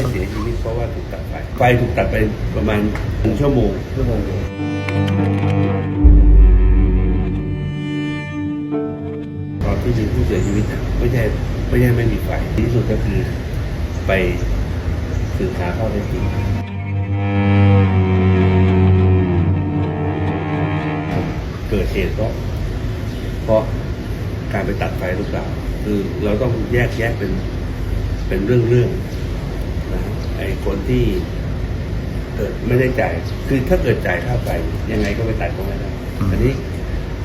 ได้เสียชีวิตเพราะว่าถูกตัดไฟไฟถูกตัดไปประมาณหนึ่งชั่วโมงชั่วโมงเดียวตอนที่มีผู้เสียชีวิตนะไม่ใช่ไม่ใช่ไม่มีไฟที่สุดก็คือไปสืบหาข้อเท็จจริงเกิดเหตุเพราะเพราะการไปตัดไฟหรือเปล่าคือเราต้องแยกแยะเป็นเป็นเรื่องเรื่อง ไอ้คนที่เกิดไม่ได้จ่าย คือถ้าเกิดจ่ายค่าไฟยังไงก็ไปตัดก็ไม่ได้อืมอันนี้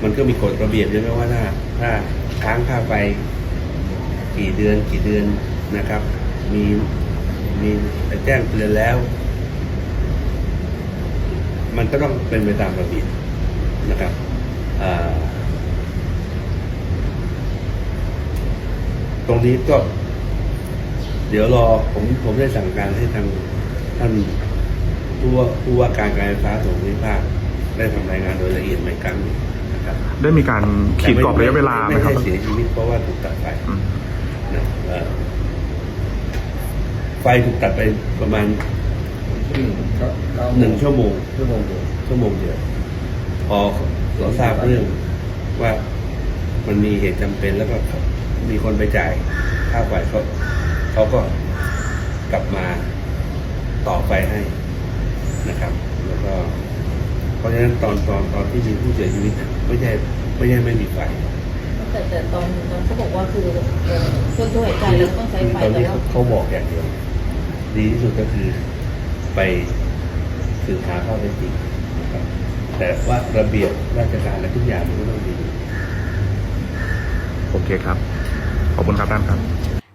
มันก็มีกฎระเบียบใช่ไหมว่าถ้าถ้าค้างค่าไฟกี่เดือนกี่เดือนนะครับ มีมีแจ้งเตือนแล้ว มันก็ต้องเป็นไปตามระเบียบนะครับอ่าตรงนี้ก็ เดี๋ยวรอผมผมได้สั่งการให้ทางท่านผู้ว่าผู้ว่าการการไฟฟ้าส่วนภูมิภาคได้ทำรายงานโดยละเอียดใหม่ครั้งหนึ่งนะครับได้มีการขีดกรอบระยะเวลาไหมไม่ครับได้เสียชีวิตเพราะว่าถูกตัดไฟอืม นะเอ่อไฟถูกตัดไปประมาณอืมก็เก้าโมหนึ่งชั่วโมง ชั่วโมงเดียวชั่วโมงเดียวพอเราทราบเรื่องว่ามันมีเหตุจำเป็นแล้วก็มีคนไปจ่ายค่าไฟเขา เขาก็กลับมาต่อไฟให้นะครับ แล้วก็ เพราะฉะนั้นตอนตอนตอนที่มีผู้เสียชีวิตน่ะไม่ใช่ไม่ใช่ไม่มีไฟแต่แต่ตอนตอนเขาบอกว่าคือเอ่อเครื่องช่วยหายใจแล้วต้องใช้ไฟตอนแต่นี้ว่าเขาเขาบอกอย่างเดียว ดีที่สุดก็คือไปสืบหาข้อเท็จจริงนะครับแต่ว่าระเบียบราชการและทุกอย่างมันก็ต้องดี โอเคครับ ขอบคุณครับท่านครับ